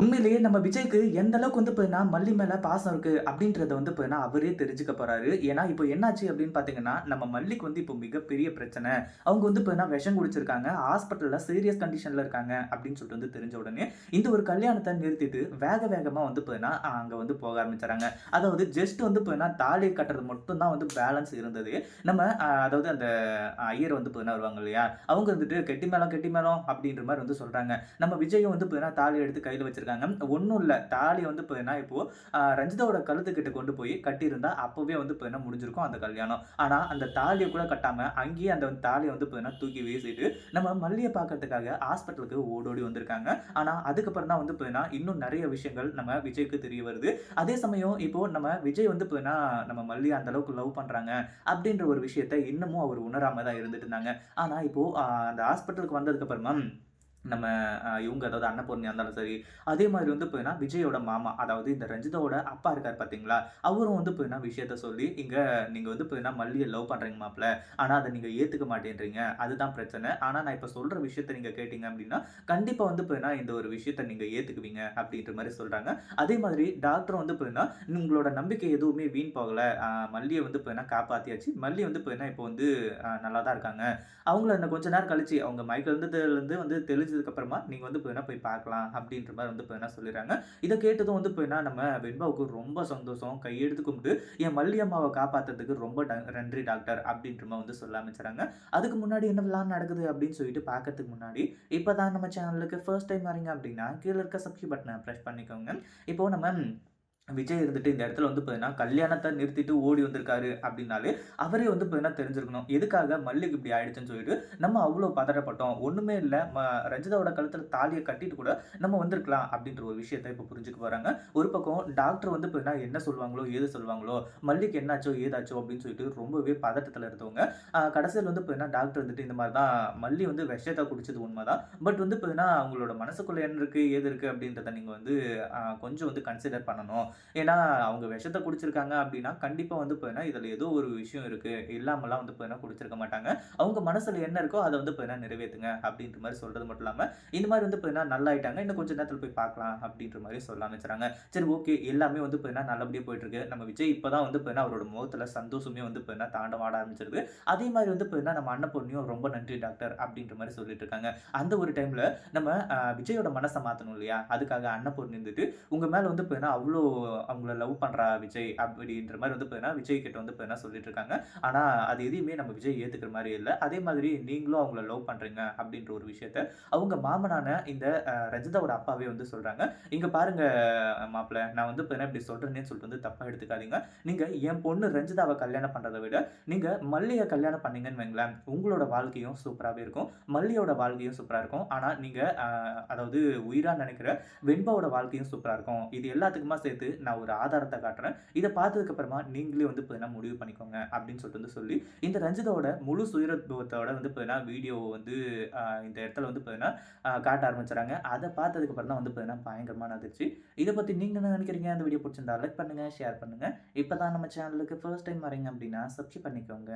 உண்மையிலேயே நம்ம விஜய்க்கு எந்த அளவுக்கு வந்து போயினா மல்லி மேலே பாசம் இருக்கு அப்படின்றத வந்து போயினா அவரே தெரிஞ்சுக்க போறாரு. ஏன்னா இப்போ என்னாச்சு அப்படின்னு பார்த்தீங்கன்னா நம்ம மல்லிக்கு வந்து இப்போ மிகப்பெரிய பிரச்சனை. அவங்க வந்து போயினா விஷம் குடிச்சிருக்காங்க ஹாஸ்பிட்டலில் சீரியஸ் கண்டிஷனில் இருக்காங்க அப்படின்னு சொல்லிட்டு வந்து தெரிஞ்ச உடனே இந்த ஒரு கல்யாணத்தை நிறுத்திட்டு வேக வேகமாக வந்து போயினா அங்கே வந்து போக ஆரம்பிச்சாங்க அதாவது ஜஸ்ட் வந்து போயினா தாலி கட்டுறது மட்டும்தான் வந்து பேலன்ஸ் இருந்தது. நம்ம அதாவது அந்த ஐயர் வந்து போயினா வருவாங்க இல்லையா அவங்க வந்துட்டு கெட்டி மேளம் கெட்டி மேளம் அப்படின்ற மாதிரி வந்து சொல்கிறாங்க நம்ம விஜயும் வந்து போயினா தாலி எடுத்து கையில் வச்சிருக்காங்க ஒன்றும் இல்லை. தாலி வந்து போயினா இப்போ ஆஹ், ரஞ்சிதாவோட கழுத்துக்கிட்ட கொண்டு போய் கட்டியிருந்தா அப்போவே வந்து போயினா முடிஞ்சிருக்கும் அந்த கல்யாணம். ஆனால் அந்த தாலியை கூட கட்டாம அங்கேயே அந்த தாலியை வந்து பார்த்தீங்கன்னா தூக்கி வீசிட்டு நம்ம மல்லியை பார்க்கறதுக்காக ஹாஸ்பிட்டலுக்கு ஓடோடி வந்திருக்காங்க. ஆனால் அதுக்கப்புறம் தான் வந்து போயினா இன்னும் நிறைய விஷயங்கள் நம்ம விஜய்க்கு தெரிய வருது. அதே சமயம் இப்போ நம்ம விஜய் வந்து போயினா நம்ம மல்லி அந்த அளவுக்கு லவ் பண்ணுறாங்க அப்படின்ற ஒரு விஷயத்த இன்னமும் அவர் உணராம தான் இருந்துட்டு இருந்தாங்க. ஆனால் இப்போ அந்த ஹாஸ்பிட்டலுக்கு வந்ததுக்கு அப்புறமா நம்ம இவங்க அதாவது அன்னபூர்ணியாக இருந்தாலும் சரி அதே மாதிரி வந்து போயினா விஜயோட மாமா அதாவது இந்த ரஞ்சிதாவோட அப்பா இருக்கார் பார்த்தீங்களா அவரும் வந்து போயினா விஷயத்த சொல்லி இங்கே நீங்கள் வந்து போயினா மல்லியை லவ் பண்ணுறீங்க மாப்பிள்ள ஆனால் அதை நீங்கள் ஏற்றுக்க மாட்டேன்றீங்க. அதுதான் பிரச்சனை. ஆனால் நான் இப்போ சொல்கிற விஷயத்த நீங்கள் கேட்டீங்க அப்படின்னா கண்டிப்பாக வந்து போயினா இந்த ஒரு விஷயத்த நீங்கள் ஏற்றுக்குவீங்க அப்படின்ற மாதிரி சொல்கிறாங்க அதே மாதிரி டாக்டர் வந்து போயினா உங்களோட நம்பிக்கை எதுவுமே வீண் போகலை. மல்லியை வந்து போயினா காப்பாற்றியாச்சு மல்லி வந்து போயினா இப்போ வந்து நல்லா தான் இருக்காங்க. அவங்கள இன்னும் கொஞ்ச நேரம் கழிச்சு அவங்க மயக்கம் வந்து தெளிஞ்சு முடிஞ்சதுக்கப்புறமா நீங்கள் வந்து போயினா போய் பார்க்கலாம் அப்படின்ற மாதிரி வந்து போயினா சொல்லிடுறாங்க. இதை கேட்டதும் வந்து போயினா நம்ம வெண்பாவுக்கு ரொம்ப சந்தோஷம். கையெடுத்து கும்பிட்டு என் மல்லி அம்மாவை காப்பாத்துறதுக்கு ரொம்ப ட- நன்றி டாக்டர் அப்படின்ற மாதிரி வந்து சொல்ல ஆரம்பிச்சுறாங்க அதுக்கு முன்னாடி என்னவெல்லாம் நடக்குது அப்படின்னு சொல்லிட்டு பார்க்கறதுக்கு முன்னாடி இப்போ தான் நம்ம சேனலுக்கு ஃபர்ஸ்ட் டைம் வரீங்க அப்படின்னா கீழே இருக்க சப்ஸ்கிரைப் பட்டனை ப்ரெஸ் பண்ணிக்கோங்க. இப்போ நம்ம விஜய் இருந்துட்டு இந்த இடத்துல வந்து பார்த்தீங்கன்னா கல்யாணத்தை நிறுத்திட்டு ஓடி வந்திருக்காரு அப்படின்னாலே அவரே வந்து பார்த்தீங்கன்னா தெரிஞ்சிருக்கணும். எதுக்காக மல்லிக்கு இப்படி ஆயிடுச்சுன்னு சொல்லிட்டு நம்ம அவ்வளோ பதறப்பட்டோம் ஒன்றுமே இல்லை. ம ரஞ்சிதாவோட கழுத்தில் தாலியை கட்டிட்டு கூட நம்ம வந்திருக்கலாம் அப்படின்ற ஒரு விஷயத்தை இப்போ புரிஞ்சுக்க போகிறாங்க ஒரு பக்கம் டாக்டர் வந்து பார்த்தீங்கன்னா என்ன சொல்லுவாங்களோ ஏது சொல்லுவாங்களோ மல்லிக்கு என்னாச்சோ ஏதாச்சோ அப்படின்னு சொல்லிட்டு ரொம்பவே பதட்டத்தில் இருந்தவங்க. கடைசியில் வந்து பார்த்தீங்கன்னா டாக்டர் வந்துட்டு இந்த மாதிரி தான் மல்லி வந்து விஷயத்தை குடிச்சது உண்மை தான் பட் வந்து பார்த்தீங்கன்னா அவங்களோட மனசுக்குள்ளே என்ன இருக்குது ஏது இருக்குது அப்படின்றத நீங்கள் வந்து கொஞ்சம் வந்து கன்சிடர் பண்ணணும். ஏன்னா அவங்க விஷத்தை குடிச்சிருக்காங்க அப்படின்னா கண்டிப்பாக வந்து போயினா இதில் ஏதோ ஒரு விஷயம் இருக்குது இல்லாமலாம் வந்து போயினா குடிச்சிருக்க மாட்டாங்க. அவங்க மனசில் என்ன இருக்கோ அதை வந்து போயினா நிறைவேற்றுங்க அப்படின்ற மாதிரி சொல்கிறது மட்டும் இல்லாமல் இந்த மாதிரி வந்து போயினா நல்லா ஆயிட்டாங்க இன்னும் கொஞ்சம் நேரத்தில் போய் பார்க்கலாம் அப்படின்ற மாதிரி சொல்ல ஆரம்பிச்சுறாங்க சரி ஓகே. எல்லாமே வந்து போயினா நல்லபடியாக போயிட்டுருக்கு. நம்ம விஜய் இப்போ தான் வந்து போயினா அவரோட முகத்தில் சந்தோஷமே வந்து போயினா தாண்டம் ஆட ஆரம்பிச்சிருக்கு. அதே மாதிரி வந்து போயினா நம்ம அன்னபூர்ணியும் ரொம்ப நன்றி டாக்டர் அப்படின்ற மாதிரி சொல்லிட்டு இருக்காங்க. அந்த ஒரு டைமில் நம்ம விஜயோட மனசை மாற்றணும் இல்லையா? அதுக்காக அன்னபூர்ணி இருந்துட்டு உங்கள் மேலே வந்து போயினா அவ்வளோ அவங்கள லவ் பண்ணுறா விஜய் அப்படின்ற மாதிரி வந்து பார்த்தீங்கன்னா விஜய் கிட்ட வந்து போயினா சொல்லிட்டு இருக்காங்க. ஆனால் அது எதையுமே நம்ம விஜய் ஏற்றுக்கிற மாதிரி இல்லை. அதே மாதிரி நீங்களும் அவங்கள லவ் பண்ணுறீங்க அப்படின்ற ஒரு விஷயத்த அவங்க மாமனான இந்த ஆஹ், ரஞ்சிதாவோட அப்பாவே வந்து சொல்கிறாங்க இங்கே பாருங்க மாப்பிள்ள நான் வந்து போயினா இப்படி சொல்கிறேன்னு சொல்லிட்டு வந்து தப்பாக எடுத்துக்காதீங்க. நீங்கள் என் பொண்ணு ரஞ்சிதாவை கல்யாணம் பண்ணுறதை விட நீங்கள் மல்லியை கல்யாணம் பண்ணீங்கன்னு வைங்களேன் உங்களோட வாழ்க்கையும் சூப்பராகவே இருக்கும். மல்லியோட வாழ்க்கையும் சூப்பராக இருக்கும். ஆனால் நீங்கள் அதாவது உயிராக நினைக்கிற வெண்பாவோட வாழ்க்கையும் சூப்பராக இருக்கும். இது எல்லாத்துக்குமா சேர்த்து நான் ஒரு ஆதாரத்தை காட்டுறேன். இதை பார்த்ததுக்கப்புறமா நீங்களே வந்து பார்த்தீங்கன்னா முடிவு பண்ணிக்கோங்க அப்படின்னு சொல்லிட்டு வந்து சொல்லி இந்த ரஞ்சிதோட முழு சுயரத்துவத்தோட வந்து பார்த்தீங்கன்னா வீடியோ வந்து இந்த இடத்துல வந்து பார்த்தீங்கன்னா காட்ட ஆரம்பிச்சுறாங்க அதை பார்த்ததுக்கப்புறம் தான் வந்து பார்த்தீங்கன்னா பயங்கரமான அதிர்ச்சி. இதை பற்றி நீங்கள் என்ன நினைக்கிறீங்க? அந்த வீடியோ பிடிச்சிருந்தா லைக் பண்ணுங்கள் ஷேர் பண்ணுங்கள் இப்போ தான் நம்ம சேனலுக்கு ஃபர்ஸ்ட் டைம் வரீங்க அப்படின்னா சப்ஸ்கிரைப் பண்ணிக்கோங்க.